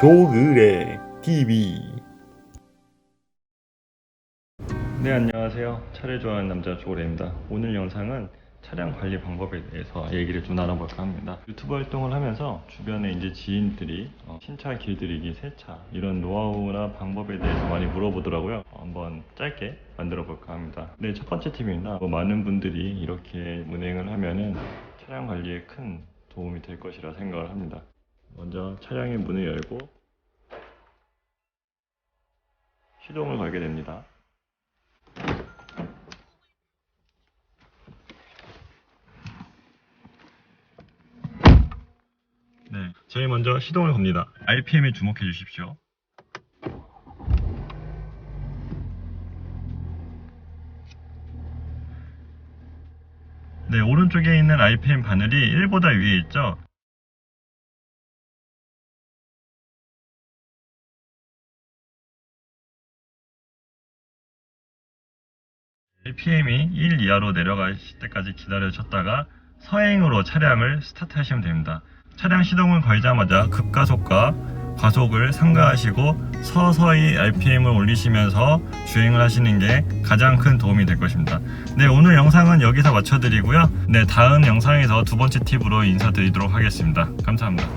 조그레 TV. 네 안녕하세요. 차를 좋아하는 남자 조그레입니다. 오늘 영상은 차량 관리 방법에 대해서 얘기를 좀 나눠볼까 합니다. 유튜브 활동을 하면서 주변에 이제 지인들이 어, 신차 길들이기 세차 이런 노하우나 방법에 대해서 많이 물어보더라고요. 어, 한번 짧게 만들어 볼까 합니다. 네 첫 번째 팁입니다. 뭐 많은 분들이 이렇게 운행을 하면은 차량 관리에 큰 도움이 될 것이라 생각을 합니다 먼저 차량의 문을 열고 시동을 걸게 됩니다. 네, 제일 먼저 시동을 겁니다. RPM에 주목해 주십시오. 네, 오른쪽에 있는 RPM 바늘이 1보다 위에 있죠? RPM이 1 이하로 내려가실 때까지 기다려줬다가 서행으로 차량을 스타트 하시면 됩니다. 차량 시동을 걸자마자 급가속과 과속을 삼가하시고 서서히 RPM을 올리시면서 주행을 하시는 게 가장 큰 도움이 될 것입니다. 네, 오늘 영상은 여기서 마쳐드리고요. 네, 다음 영상에서 두 번째 팁으로 인사드리도록 하겠습니다. 감사합니다.